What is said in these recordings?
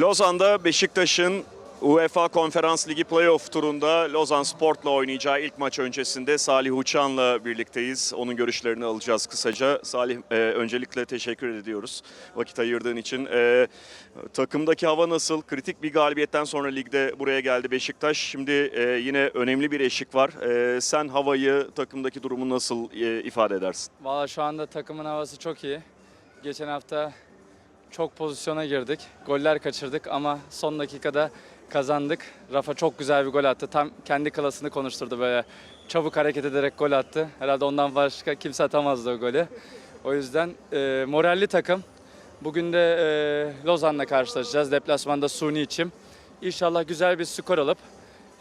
Lozan'da Beşiktaş'ın UEFA Konferans Ligi Playoff turunda Lozan Spor'la oynayacağı ilk maç öncesinde Salih Uçan'la birlikteyiz. Onun görüşlerini alacağız kısaca. Salih e, öncelikle teşekkür ediyoruz vakit ayırdığın için. E, takımdaki hava nasıl? Kritik bir galibiyetten sonra ligde buraya geldi Beşiktaş. Şimdi e, yine önemli bir eşik var. E, sen havayı, takımdaki durumu nasıl e, ifade edersin? Valla şu anda takımın havası çok iyi. Geçen hafta çok pozisyona girdik. Goller kaçırdık ama son dakikada kazandık. Rafa çok güzel bir gol attı. Tam kendi klasını konuşturdu böyle. Çabuk hareket ederek gol attı. Herhalde ondan başka kimse atamazdı o golü. O yüzden e, moralli takım. Bugün de e, Lozan'la karşılaşacağız. Deplasmanda Suni içim. İnşallah güzel bir skor alıp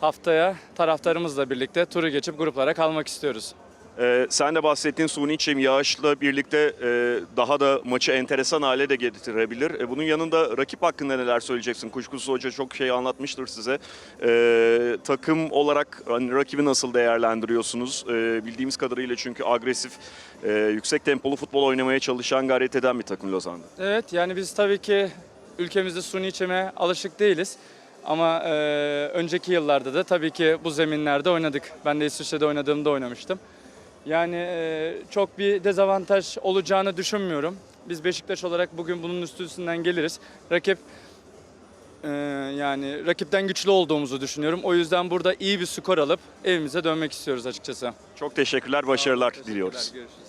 haftaya taraftarımızla birlikte turu geçip gruplara kalmak istiyoruz. Ee, sen de bahsettiğin suni çim yağışla birlikte e, daha da maçı enteresan hale de getirebilir. E, bunun yanında rakip hakkında neler söyleyeceksin? Kuşkusuz hoca çok şey anlatmıştır size. E, takım olarak hani, rakibi nasıl değerlendiriyorsunuz? E, bildiğimiz kadarıyla çünkü agresif, e, yüksek tempolu futbol oynamaya çalışan, gayret eden bir takım Lozan'da. Evet yani biz tabii ki ülkemizde suni içime alışık değiliz. Ama e, önceki yıllarda da tabii ki bu zeminlerde oynadık. Ben de İsviçre'de oynadığımda oynamıştım. Yani e, çok bir dezavantaj olacağını düşünmüyorum. Biz Beşiktaş olarak bugün bunun üstünden geliriz. Rakip e, yani rakipten güçlü olduğumuzu düşünüyorum. O yüzden burada iyi bir skor alıp evimize dönmek istiyoruz açıkçası. Çok teşekkürler, başarılar Teşekkürler, diliyoruz. görüşürüz.